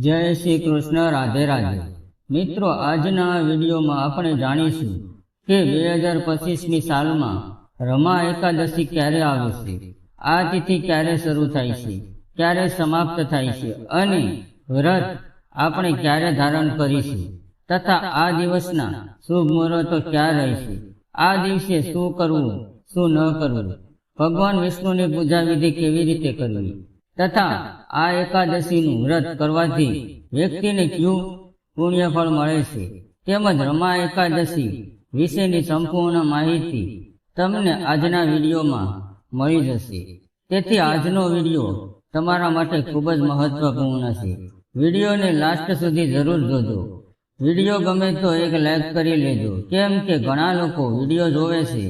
જય શ્રી કૃષ્ણ, રાધે રાધે. મિત્રો, આજના વિડીયોમાં આપણે જાણીશું કે બે હજાર પચીસની સાલમાં રમા એકાદશી ક્યારે આવે છે? આ તિથિ ક્યારે શરૂ થાય છે? ક્યારે સમાપ્ત થાય છે? અને વ્રત આપણે ક્યારે ધારણ કરીશું? તથા આ દિવસના શુભ મુહૂર્તો ક્યાં રહેશે? આ દિવસે શું કરવું, શું ન કરવું? ભગવાન વિષ્ણુની પૂજા વિધિ કેવી રીતે કરવી? તથા આ એકાદશીનું વ્રત કરવાથી વ્યક્તિને કયું પુણ્યફળ મળે છે? તેમજ રમા એકાદશી વિશેની સંપૂર્ણ માહિતી તમને આજના વિડીયોમાં મળી જશે. તેથી આજનો વીડિયો તમારા માટે ખૂબ જ મહત્વપૂર્ણ છે. વિડીયોને લાસ્ટ સુધી જરૂર જોજો. વીડિયો ગમે તો એક લાઈક કરી લેજો. કેમ કે ઘણા લોકો વીડિયો જોવે છે,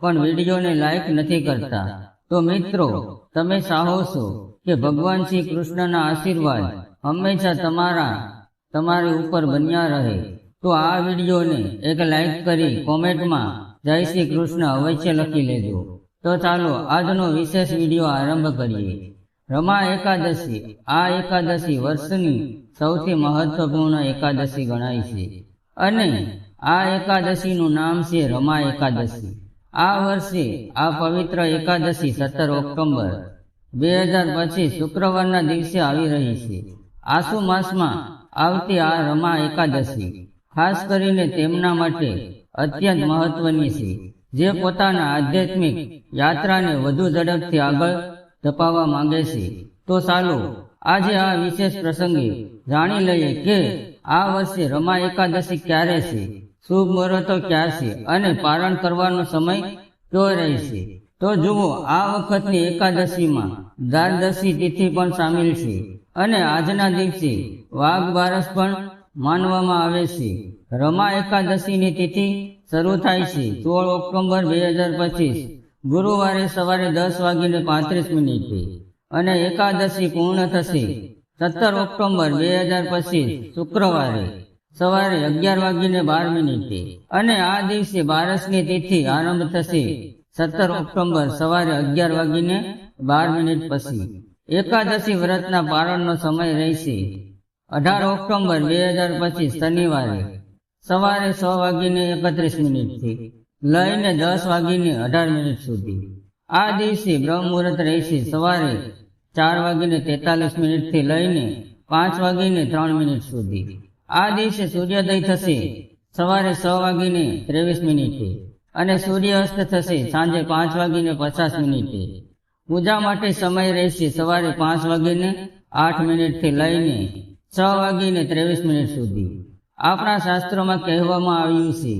પણ વિડીયોને લાઈક નથી કરતા. તો મિત્રો, તમે ચાહો છો. કે ભગવાન શ્રી કૃષ્ણના આશીર્વાદ હંમેશા તમારા, તમારી ઉપર બન્યા રહે. તો આ વિડીયોને એક લાઈક કરી કોમેન્ટમાં જય શ્રી કૃષ્ણ અવશ્ય લખી લેજો. તો ચાલો આજનો વિશેષ વીડિયો આરંભ કરીએ. રમા એકાદશી, આ એકાદશી વર્ષની સૌથી મહત્વપૂર્ણ એકાદશી ગણાય છે. અને આ એકાદશીનું નામ છે રમા એકાદશી. આ વર્ષે આ પવિત્ર એકાદશી સત્તર ઓક્ટોબર બે હજાર પચીસ શુક્રવારના દિવસે આવી રહી છે. આસુ માસમાં આવતી આ રમા એકાદશી, ખાસ કરીને તેમના માટે અત્યંત મહત્વની છે, જે પોતાના આધ્યાત્મિક યાત્રાને વધુ ઝડપથી આગળ ધપાવવા માંગે છે. તો ચાલો, આજે આ વિશેષ પ્રસંગે જાણી લઈએ કે આ વર્ષે રમા એકાદશી ક્યારે છે, શુભ મુહૂર્તો ક્યાં છે અને પારણ કરવાનો સમય કયો રહેશે તો જુઓ, આ વખતની એકાદશીમાં દ્વાદશી તિથિ પણ સામેલ છે અને આજના દિવસે વાઘ બારસ પણ માનવામાં આવે છે. રમા એકાદશીની તિથિ શરૂ થાય છે સોળ ઓક્ટોબર બે હજાર પચીસ, ગુરુવારે સવારે દસ વાગીને પાંત્રીસ મિનિટે અને એકાદશી પૂર્ણ થશે સત્તર ઓક્ટોબર બે હજાર પચીસ, શુક્રવારે સવારે અગિયાર વાગીને બાર મિનિટે અને આ દિવસે બારસની તિથિ આરંભ થશે સત્તર ઓક્ટોબર સવારે અગિયાર વાગીને બાર મિનિટ પછી. એકાદશી વ્રતના પારણનો સમય રહેશે. અઢાર ઓક્ટોબર બે હજાર પચીસ શનિવારે. સવારે છ વાગીને એકત્રીસ મિનિટથી. લઈને દસ વાગીને અઢાર મિનિટ સુધી. આ દિવસે બ્રહ્મ મુહૂર્ત રહેશે સવારે ચાર વાગીને તેતાલીસ મિનિટથી લઈને પાંચ વાગીને ત્રણ મિનિટ સુધી. આ દિવસે સૂર્યોદય થશે સવારે છ વાગીને ત્રેવીસ મિનિટે અને સૂર્યાસ્ત થશે સાંજે પાંચ વાગીને પચાસ મિનિટે. પૂજા માટે સમય રહેશે સવારે પાંચ વાગીને આઠ મિનિટથી લઈને છ વાગીને ત્રેવીસ મિનિટ સુધી. આપણા શાસ્ત્રોમાં કહેવામાં આવ્યું છે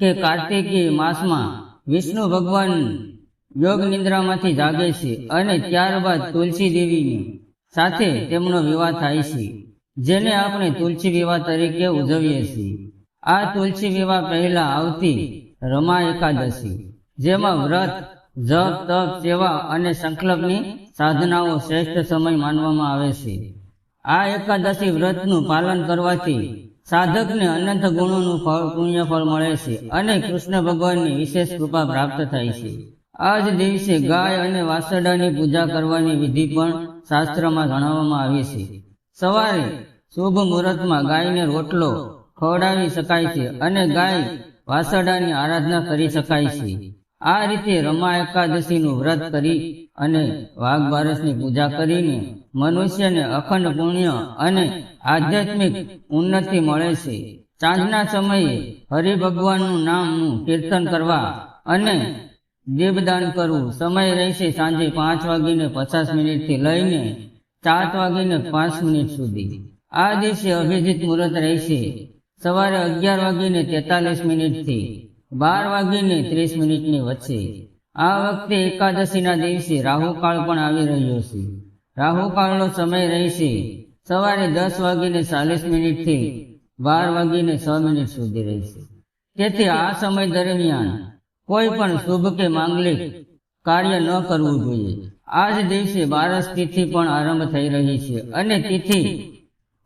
કે કાર્તિકી માસમાં વિષ્ણુ ભગવાન યોગ નિંદ્રામાંથી જાગે છે અને ત્યારબાદ તુલસી દેવીની સાથે તેમનો વિવાહ થાય છે, જેને આપણે તુલસી વિવાહ તરીકે ઉજવીએ છીએ. આ તુલસી વિવાહ પહેલા આવતી રમા એકાદશી, જેમાં વ્રત, જપ, તપ, સેવા અને સંકલ્પની સાધનાઓ શ્રેષ્ઠ સમય માનવામાં આવે છે. આ એકાદશી વ્રતનું પાલન કરવાથી સાધકને અનંત ગુણોનું ફળ પુણ્ય ફળ મળે છે અને કૃષ્ણ ભગવાનની વિશેષ કૃપા પ્રાપ્ત થાય છે. આ જ દિવસે ગાય અને વાસડાની પૂજા કરવાની વિધિ પણ શાસ્ત્રમાં જણાવવામાં આવી છે. સવારે શુભ મુહૂર્તમાં ગાયને રોટલો ખવડાવી શકાય છે અને ગાય વાસડાની આરાધના કરી શકાય છે. આ રીતે રમા એકાદશીનું વ્રત કરી અને વાઘ પૂજા કરીને મનુષ્યને અખંડ પુણ્ય અને આધ્યાત્મિક ઉન્નતિ મળે છે. સાંજના સમયે હરિભગવાનનું નામનું કીર્તન કરવા અને દીપદાન કરવું સમય રહેશે સાંજે પાંચ વાગીને પચાસ મિનિટથી લઈને સાત વાગીને પાંચ મિનિટ સુધી. આ દિવસે અભિજીત મુહૂર્ત રહેશે. સવારે અગિયાર વાગીને તેતાલીસ મિનિટથી, બાર વાગીને ત્રીસ મિનિટની વચ્ચે. આ વખતે એકાદશીના દિવસે રાહુકાળ પણ આવી રહ્યો છે. રાહુકાળનો સમય રહેશે સવારે દસ વાગીને ચાલીસ મિનિટથી, બાર વાગીને છ મિનિટ સુધી રહેશે. તેથી આ સમય દરમિયાન કોઈ પણ શુભ કે માંગલિક કાર્ય ન કરવું જોઈએ. આ જ દિવસે બારસ તિથિ પણ આરંભ થઈ રહી છે અને તિથિ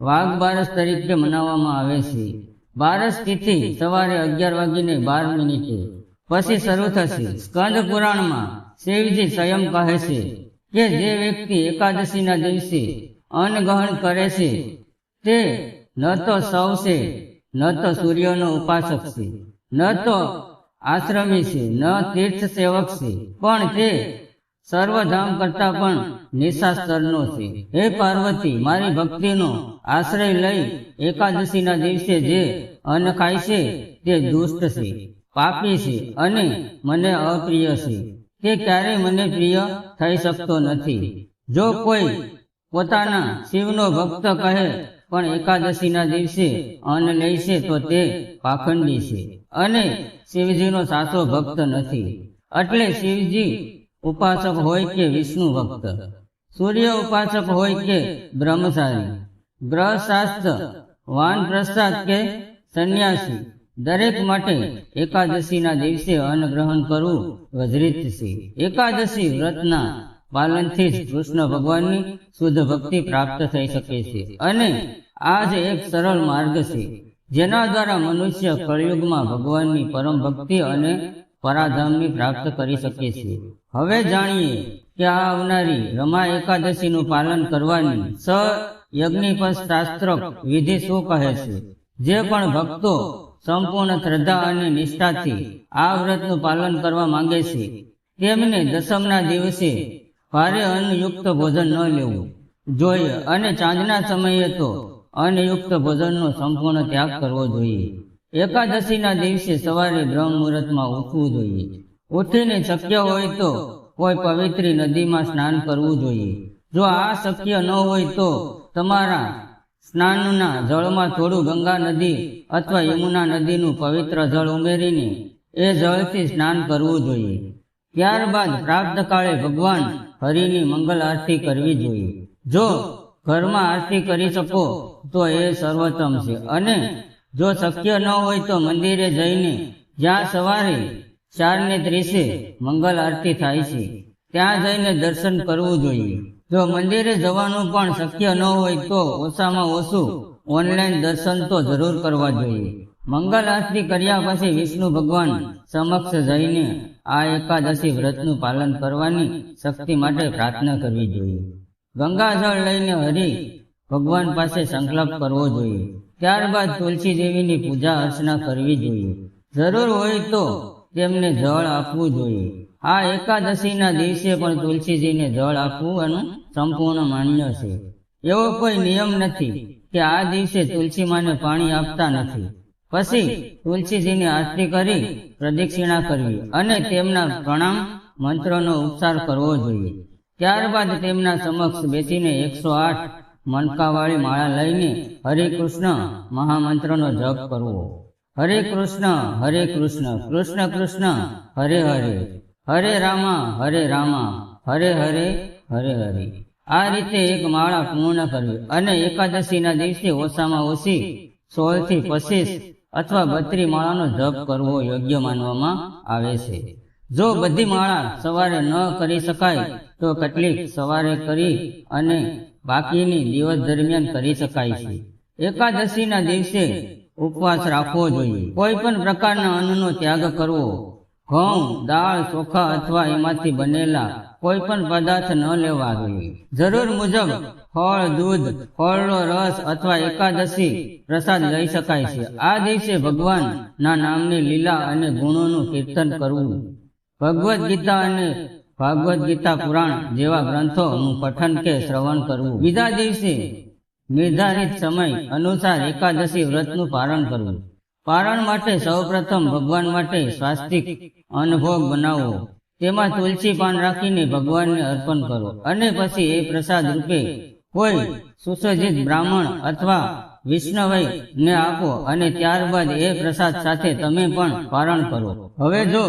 વાઘ બારસ તરીકે મનાવવામાં આવે છે. બારસ તિથિ સવારે અગિયાર વાગીને બાર મિનિટે. પછી શરૂ થશે. સ્કંદ પુરાણમાં શિવજી સ્વયં કહે છે કે જે વ્યક્તિ એકાદશીના દિવસે અન્ન કરે છે, તે ન તો સૌ છે ન તો સૂર્યનો ઉપાસક છે, ન તો આશ્રમી છે, ન તીર્થ સેવક છે, પણ તે સર્વધામ કરતા પણ નિશા સ્તરનો છે. હે પાર્વતી, મારી ભક્તિનો આશ્રય લઈ એકાદશીના દિવસે જે અન્ન ખાય છે તે દુષ્ટ છે, પાપી છે અને મને અપ્રિય છે. તે ક્યારેય મને પ્રિય થઈ શકતો નથી. જો કોઈ પોતાના શિવનો ભક્ત કહે, પણ એકાદશીના દિવસે અન્ન લે છે તો તે પાખંડી છે. અને શિવજીનો સાચો ભક્ત નથી. એટલે શિવજી ઉપાસક હોય કે વિષ્ણુ ભક્ત? સૂર્ય ઉપાસક હોય કે બ્રહ્મચારી? ગ્રહશાસ્ત્ર, વાન પ્રસાદ કે સંન્યાસી? દરેક માટે એકાદશીના દિવસે અન્ન ગ્રહણ કરવું વજરિત છે. એકાદશી વ્રતના પાલનથી કૃષ્ણ ભગવાનની શુદ્ધ ભક્તિ પ્રાપ્ત થઈ શકે છે. અને આ જ એક સરળ માર્ગ છે, જેના દ્વારા મનુષ્ય કળયુગમાં ભગવાનની પરમ ભક્તિ અને પરાધામની પ્રાપ્ત કરી શકીએ છીએ હવે જાણીએ કે આ આવનારી રમા એકાદશીનું પાલન કરવાની સ યજ્ઞિપદ વિધિ શું કહે છે? જે પણ ભક્તો સંપૂર્ણ શ્રદ્ધા અને નિષ્ઠાથી આ વ્રતનું પાલન કરવા માંગે છે, તેમને દસમના દિવસે ભારે અન્નયુક્ત ભોજન ન લેવું. જોઈએ, અને ચાંદના સમયે તો અન્નયુક્ત ભોજનનો સંપૂર્ણ ત્યાગ કરવો જોઈએ. એકાદશીના દિવસે સવારે બ્રહ્મ મુહૂર્તમાં ઉઠવું જોઈએ. ઉઠીને શક્ય હોય તો કોઈ પવિત્ર નદીમાં સ્નાન કરવું જોઈએ. જો આ શક્ય ન હોય તો તમારા સ્નાનના જળમાં થોડું ગંગા નદી અથવા યમુના નદીનું પવિત્ર જળ ઉમેરીને એ જળથી સ્નાન કરવું જોઈએ. ત્યારબાદ પ્રાપ્ત કાળે ભગવાન હરિની મંગલ આરતી કરવી જોઈએ. જો ઘરમાં આરતી કરી શકો તો એ સર્વોત્તમ છે. અને જો શક્ય ન હોય તો મંદિરે જઈને જ્યાં સવારે ચાર ને ત્રીસે મંગલ આરતી થાય છે, ત્યાં જઈને દર્શન કરવું જોઈએ. જો મંદિરે જવાનું પણ શક્ય ન હોય તો ઓછામાં ઓછું ઓનલાઈન દર્શન તો જરૂર કરવા જોઈએ. મંગલ આરતી કર્યા પછી વિષ્ણુ ભગવાન સમક્ષ જઈને આ એકાદશી વ્રતનું પાલન કરવાની શક્તિ માટે પ્રાર્થના કરવી જોઈએ. ગંગાજળ લઈને હરિ ભગવાન પાસે સંકલ્પ કરવો જોઈએ. ત્યારબાદ તુલસી દેવીની પૂજા અર્ચના કરવી જોઈએ. જરૂર હોય તો તેમને જળ આપવું જોઈએ. આ એકાદશીના દિવસે પણ તુલસીજીને જળ આપવું એનું સંપૂર્ણ માન્ય છે. એવો કોઈ નિયમ નથી કે આ દિવસે તુલસી માને પાણી આપતા નથી. પછી તુલસીજીની આરતી કરી પ્રદક્ષિણા કરવી અને તેમના પ્રણામ મંત્રનો ઉપચાર કરવો જોઈએ. ત્યારબાદ તેમના સમક્ષ બેસીને એકસો આઠ મનકાવાળી માળા લઈને હરે કૃષ્ણ મહામંત્રનો જપ કરવો. હરે કૃષ્ણ હરે કૃષ્ણ કૃષ્ણ કૃષ્ણ, હરે હરે. હરે રામા હરે રામા, હરે હરે હરે હરે. આ રીતે એક માળા પૂર્ણ કરવી અને એકાદશીના દિવસે ઓછામાં ઓછી સોળથી પચીસ અથવા બત્રી માળાનો જપ કરવો યોગ્ય માનવામાં આવે છે. જો બધી માળા સવારે ન કરી શકાય, તો કેટલીક સવારે કરી અને બાકીની દિવસ દરમિયાન કરી શકાય છે. એકાદશીના દિવસે ઉપવાસ રાખવો જોઈએ. કોઈ પણ પ્રકારના અન્નનો ત્યાગ કરવો. ઘઉં, દાળ, ચોખા અથવા એમાંથી બનેલા કોઈ પણ પદાર્થ ન લેવા જોઈએ. જરૂર મુજબ ફળ, દૂધ, ફળનો રસ અથવા એકાદશી પ્રસાદ લઈ શકાય છે. આ દિવસે ભગવાનના નામની લીલા અને ગુણોનું કીર્તન કરવું. ભગવદ્ ગીતા અને ભાગવત ગીતા પુરાણ જેવા ગ્રંથોનું પઠન કે શ્રવણ કરવું. બીજા દિવસે નિર્ધારિત સમય અનુસાર એકાદશી વ્રતનું પારણ કરવું. પારણ માટે સૌપ્રથમ ભગવાન માટે સ્વાસ્તિક અન્નભોગ બનાવવો. તેમાં તુલસી પાન રાખીને ભગવાનને અર્પણ કરો અને પછી એ પ્રસાદ રૂપે કોઈ સુસજ્જિત બ્રાહ્મણ અથવા વિષ્ણવય ને આપો અને ત્યારબાદ એ પ્રસાદ સાથે તમે પણ પારણ કરો. હવે જો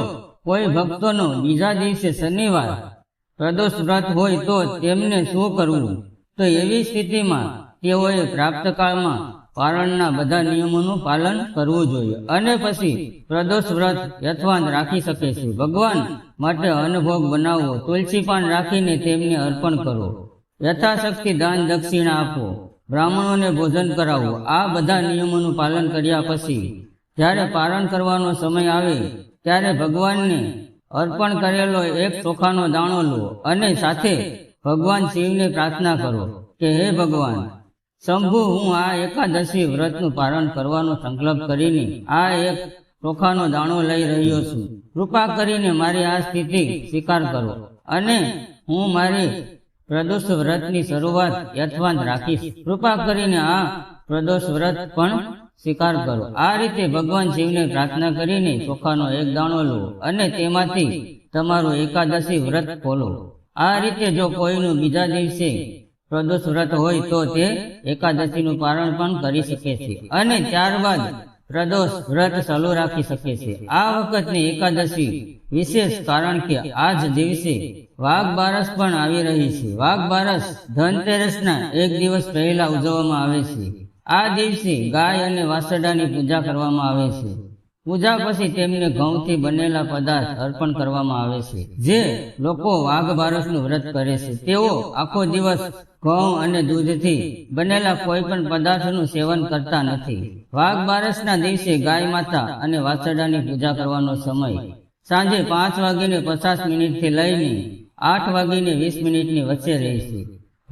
કોઈ ભક્તોનો બીજા દિવસે શનિવાર પ્રદોષ વ્રત હોય તો તેમને શું કરવું? તો એવી સ્થિતિમાં તેઓએ પ્રાપ્તકાળમાં પારણના બધા નિયમોનું પાલન કરવું જોઈએ. અને પછી પ્રદોષ વ્રત યથવાન રાખી શકે છે. ભગવાન માટે અન્નભોગ બનાવવો તુલસી પાન રાખીને તેમને અર્પણ કરો. યથાશક્તિ દાન દક્ષિણા આપો. બ્રાહ્મણોને ભોજન કરાવો. આ બધા નિયમોનું પાલન કર્યા પછી જ્યારે પારણ કરવાનો સમય આવે ત્યારે ભગવાનને અર્પણ કરેલો એક ચોખાનો દાણો લો અને સાથે ભગવાન શિવને પ્રાર્થના કરો કે હે ભગવાન, શંભુ, હું આ એકાદશી વ્રતનું પારણ કરવાનો સંકલ્પ કરીને આ એક ચોખાનો દાણો લઈ રહ્યો છું. કૃપા કરીને મારી આ સ્થિતિ સ્વીકાર કરો અને હું મારી પ્રદોષ વ્રતની શરૂઆત યથવાંત રાખીશ. કૃપા કરીને આ પ્રદોષ વ્રત પણ સ્વીકાર કરો. આ રીતે ભગવાન શિવને પ્રાર્થના કરીને ચોખાનો એક દાણો લો અને તેમાંથી તમારું એકાદશી વ્રત ખોલો. આ રીતે જો કોઈનું બીજા દિવસે પ્રદોષ વ્રત હોય તો તે એકાદશીનું પારણ પણ કરી શકે છે અને ત્યારબાદ પ્રદોષ વ્રત ચાલુ રાખી શકે છે. આ વખતની એકાદશી વિશેષ કારણ કે આ જ દિવસે વાઘ બારસ પણ આવી રહી છે. વાઘ બારસ ધનતેરસના એક દિવસ પહેલા ઉજવવામાં આવે છે. આ દિવસે ગાય અને વાસડાની પૂજા કરવામાં આવે છે. પૂજા પછી તેમને ઘઉંથી બનેલા પદાર્થ અર્પણ કરવામાં આવે છે, જે લોકો વાઘ બારસનું વ્રત કરે છે. તેઓ આખો દિવસ ઘઉં અને દૂધથી બનેલા કોઈ પણ પદાર્થનું સેવન કરતા નથી. વાઘ બારસના દિવસે ગાય માતા અને વાછરડાની પૂજા કરવાનો સમય સાંજે પાંચ વાગીને પચાસ મિનિટથી લઈને આઠ વાગીને વીસ મિનિટની વચ્ચે રહે છે.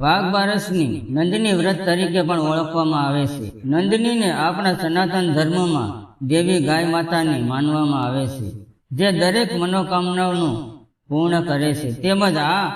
વાઘ બારસની નંદની વ્રત તરીકે પણ ઓળખવામાં આવે છે. નંદનીને આપણા સનાતન ધર્મમાં દેવી ગાય માતાને માનવામાં આવે છે, જે દરેક મનોકામનાઓનું પૂર્ણ કરે છે. તેમજ આ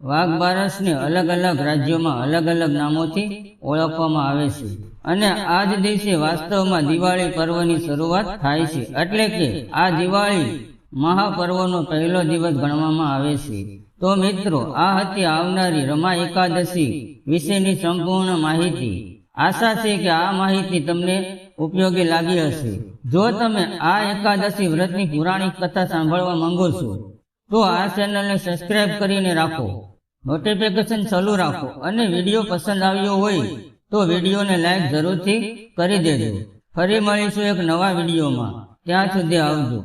વાઘ બારસને અલગ અલગ રાજ્યોમાં અલગ અલગ નામોથી ઓળખવામાં આવે છે. અને આ જ દિવસે વાસ્તવમાં દિવાળી પર્વની શરૂઆત થાય છે. એટલે કે આ દિવાળી મહાપર્વનો પહેલો દિવસ ગણવામાં આવે છે. તો મિત્રો, આ હતી આવનારી રમા એકાદશી વિશેની સંપૂર્ણ માહિતી. આશા છે કે આ માહિતી તમને ઉપયોગી લાગી હશે. જો તમે આ એકાદશી વ્રતની પુરાણિક કથા સાંભળવા માંગો છો, તો આ ચેનલને સબસ્ક્રાઇબ કરીને રાખો. નોટિફિકેશન ચાલુ રાખો અને વીડિયો પસંદ આવ્યો હોય, તો વિડીયોને લાઈક જરૂરથી કરી દેજો. ફરી મળીશું એક નવા વિડીયોમાં. ત્યાં સુધી આવજો.